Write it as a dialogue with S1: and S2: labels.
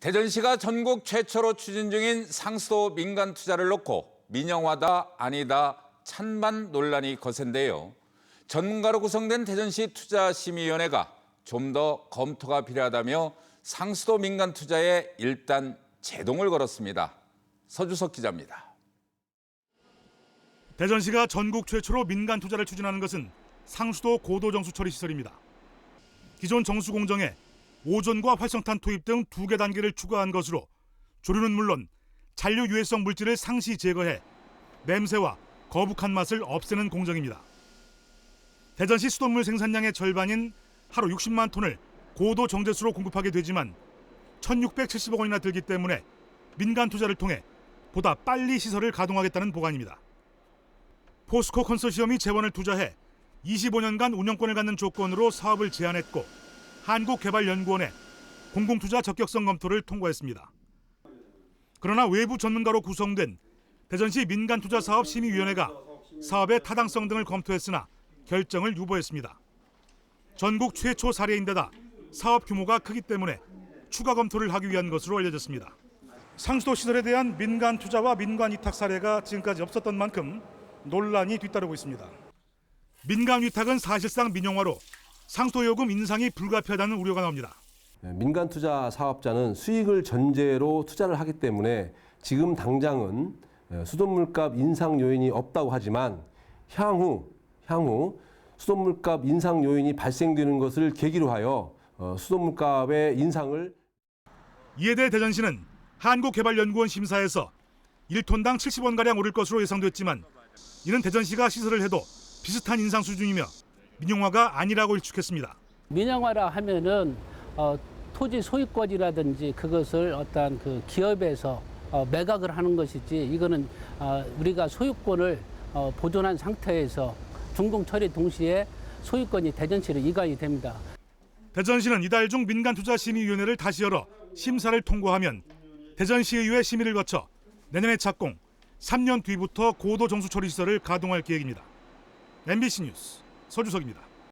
S1: 대전시가 전국 최초로 추진 중인 상수도 민간 투자를 놓고 민영화다 아니다 찬반 논란이 거센데요. 전문가로 구성된 대전시 투자심의위원회가 좀 더 검토가 필요하다며 상수도 민간 투자에 일단 제동을 걸었습니다. 서주석 기자입니다.
S2: 대전시가 전국 최초로 민간 투자를 추진하는 것은 상수도 고도 정수 처리 시설입니다. 기존 정수 공정에 오존과 활성탄 투입 등 두 개 단계를 추가한 것으로 조류는 물론 잔류 유해성 물질을 상시 제거해 냄새와 거북한 맛을 없애는 공정입니다. 대전시 수돗물 생산량의 절반인 하루 60만 톤을 고도 정제수로 공급하게 되지만 1,670억 원이나 들기 때문에 민간 투자를 통해 보다 빨리 시설을 가동하겠다는 보관입니다. 포스코 컨소시엄이 재원을 투자해 25년간 운영권을 갖는 조건으로 사업을 제안했고 한국개발연구원에 공공투자 적격성 검토를 통과했습니다. 그러나 외부 전문가로 구성된 대전시 민간투자사업심의위원회가 사업의 타당성 등을 검토했으나 결정을 유보했습니다. 전국 최초 사례인데다 사업 규모가 크기 때문에 추가 검토를 하기 위한 것으로 알려졌습니다. 상수도 시설에 대한 민간 투자와 민간 위탁 사례가 지금까지 없었던 만큼 논란이 뒤따르고 있습니다. 민간 위탁은 사실상 민영화로 상수도 요금 인상이 불가피하다는 우려가 나옵니다.
S3: 네, 민간 투자 사업자는 수익을 전제로 투자를 하기 때문에 지금 당장은 예, 수돗물값 인상 요인이 없다고 하지만 향후 향후 수돗물값 인상 요인이 발생되는 것을 계기로 하여 어, 수돗물값의 인상을
S2: 이에 대해 대전시는 한국개발연구원 심사에서 1톤당 70원가량 오를 것으로 예상됐지만 이는 대전시가 시설을 해도 비슷한 인상 수준이며 민영화가 아니라고 일축했습니다.
S4: 민영화라 하면은 어, 토지 소유권이라든지 그것을 어떤 그 기업에서 어, 매각을 하는 것이지 이거는 어, 우리가 소유권을 어, 보존한 상태에서 준공 처리 동시에 소유권이 대전시로 이관이 됩니다.
S2: 대전시는 이달 중 민간투자심의위원회를 다시 열어 심사를 통과하면 대전시의회 심의를 거쳐 내년에 착공, 3년 뒤부터 고도 정수 처리 시설을 가동할 계획입니다. MBC 뉴스 서주석입니다.